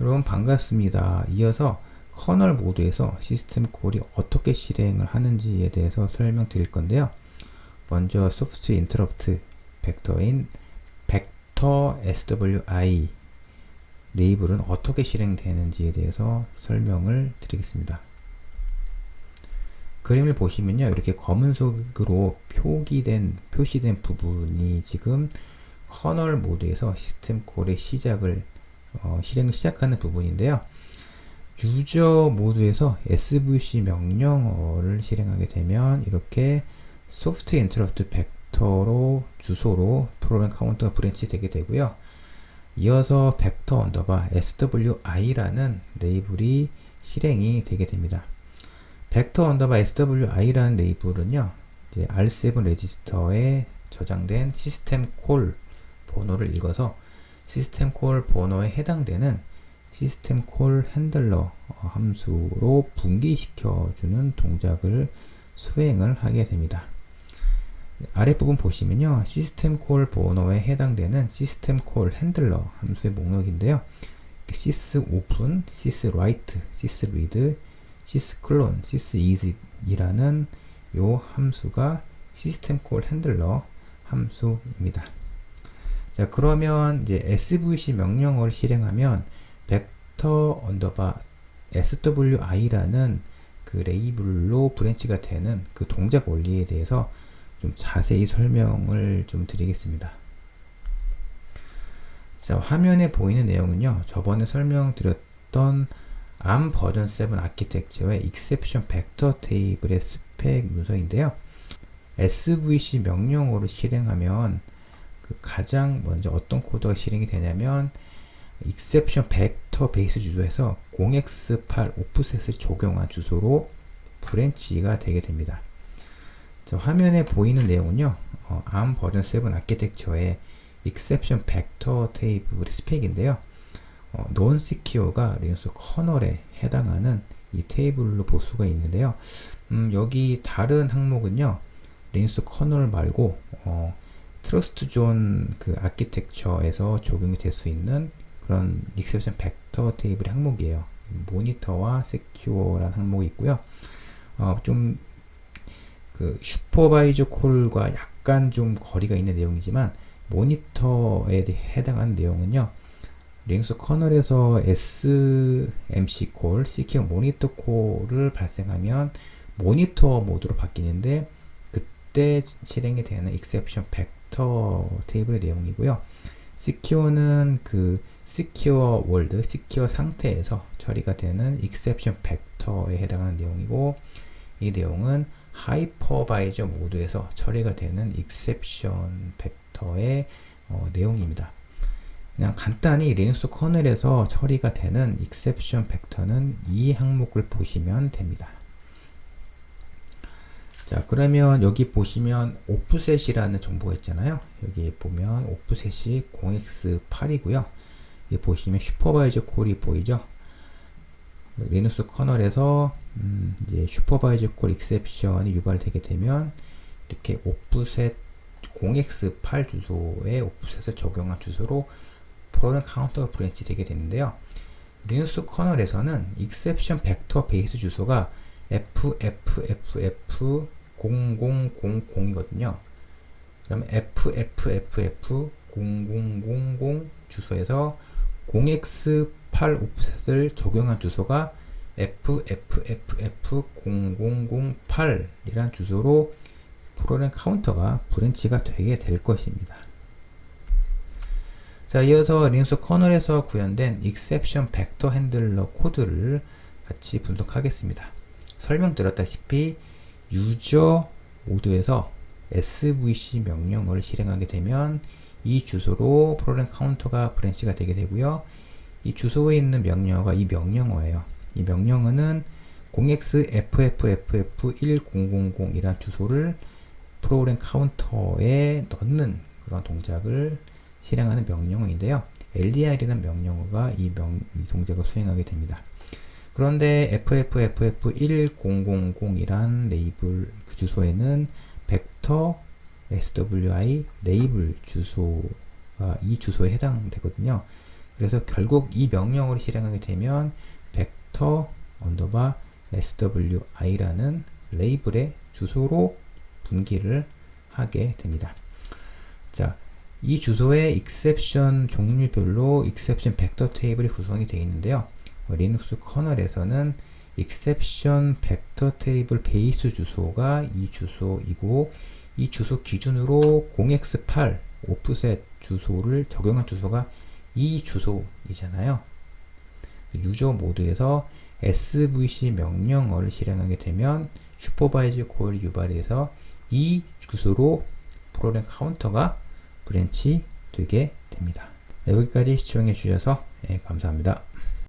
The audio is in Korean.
여러분 반갑습니다. 이어서 커널 모드에서 시스템 콜이 어떻게 실행을 하는지에 대해서 설명드릴 건데요. 먼저 소프트웨어 인터럽트 벡터인 벡터 SWI 레이블은 어떻게 실행되는지에 대해서 설명을 드리겠습니다. 그림을 보시면요. 이렇게 검은색으로 표기된, 표시된 부분이 지금 커널 모드에서 시스템 콜의 시작을 어, 실행을 시작하는 부분인데요. 유저 모드에서 svc 명령어를 실행하게 되면 이렇게 소프트 인터럽트 벡터로 주소로 프로그램 카운터가 브랜치 되게 되고요. 이어서 벡터 언더바 swi라는 레이블이 실행이 되게 됩니다. 벡터 언더바 swi라는 레이블은요. 이제 R7 레지스터에 저장된 시스템 콜 번호를 읽어서 시스템 콜 번호에 해당되는 시스템 콜 핸들러 함수로 분기시켜주는 동작을 수행을 하게 됩니다. 아랫부분 보시면요. 시스템 콜 번호에 해당되는 시스템 콜 핸들러 함수의 목록인데요. sys open, sys write, sys read, sys clone, sys exit이라는 요 함수가 시스템 콜 핸들러 함수입니다. 자, 그러면 이제 svc 명령어를 실행하면 벡터 언더바 swi라는 그 레이블로 브랜치가 되는 그 동작 원리에 대해서 좀 자세히 설명을 좀 드리겠습니다. 자, 화면에 보이는 내용은요. 저번에 설명드렸던 ARM 버전 7 아키텍처의 exception vector 테이블의 스펙 문서인데요. svc 명령어를 실행하면 그 가장 먼저 어떤 코드가 실행이 되냐면 exception vector 베이스 주소에서 0x8 오프셋을 적용한 주소로 브랜치가 되게 됩니다. 자, 화면에 보이는 내용은요. 어, ARM 버전 7 아키텍처의 exception vector 테이블 스펙인데요. 어, non-secure가 리눅스 커널에 해당하는 이 테이블로 볼 수가 있는데요. 음, 여기 다른 항목은요. 리눅스 커널 말고 어, 트러스트 존 그 아키텍처에서 적용이 될 수 있는 그런 익셉션 벡터 테이블의 항목이에요. 모니터와 세큐어라는 항목이 있고요. 어, 좀 그 슈퍼바이저 콜과 약간 좀 거리가 있는 내용이지만 모니터에 해당하는 내용은요. 리눅스 커널에서 SMC 콜, Secure 모니터 콜을 발생하면 모니터 모드로 바뀌는데 그때 실행이 되는 exception 벡터 테이블의 내용이고요. secure는 그 secure world, secure 상태에서 처리가 되는 exception 벡터에 해당하는 내용이고 이 내용은 하이퍼바이저 모드에서 처리가 되는 exception 벡터의 어, 내용입니다. 그냥 간단히 리눅스 커널에서 처리가 되는 exception 벡터는 이 항목을 보시면 됩니다. 자 그러면 여기 보시면 오프셋이라는 정보가 있잖아요. 여기 보면 오프셋이 0x8이고요. 여기 보시면 슈퍼바이저 콜이 보이죠? 리눅스 커널에서 음 이제 슈퍼바이저 콜 익셉션이 유발되게 되면 이렇게 오프셋 0x8 주소에 오프셋을 적용한 주소로 프로그램 카운터가 브랜치 되게 되는데요. 리눅스 커널에서는 익셉션 벡터 베이스 주소가 FFFF0000이거든요. 그러면 FFFF0000 주소에서 0x8 오프셋을 적용한 주소가 FFFF0008이란 주소로 프로그램 카운터가 브랜치가 되게 될 것입니다. 자, 이어서 리눅스 커널에서 구현된 exception vector handler 코드를 같이 분석하겠습니다. 설명드렸다시피 유저 모드에서 svc 명령어를 실행하게 되면 이 주소로 프로그램 카운터가 브랜치가 되게 되고요. 이 주소에 있는 명령어가 이 명령어예요. 이 명령어는 0xFFFF1000 이란 주소를 프로그램 카운터에 넣는 그런 동작을 실행하는 명령어인데요. LDR이라는 명령어가 이, 명, 이 동작을 수행하게 됩니다. 그런데 FFFF1000이란 레이블 그 주소에는 벡터 SWI 레이블 주소가 이 주소에 해당되거든요. 그래서 결국 이 명령어를 실행하게 되면 벡터 언더바 swi라는 레이블의 주소로 분기를 하게 됩니다. 자, 이 주소의 exception 종류별로 exception 벡터 테이블이 구성이 되어 있는데요. 어, 리눅스 커널에서는 exception 벡터 테이블 베이스 주소가 이 주소이고 이 주소 기준으로 0x8 오프셋 주소를 적용한 주소가 이 주소이잖아요. 유저 모드에서 svc 명령어를 실행하게 되면 슈퍼바이즈 콜 유발에서 이 주소로 프로그램 카운터가 브랜치 되게 됩니다. 네, 여기까지 시청해 주셔서 예, 감사합니다.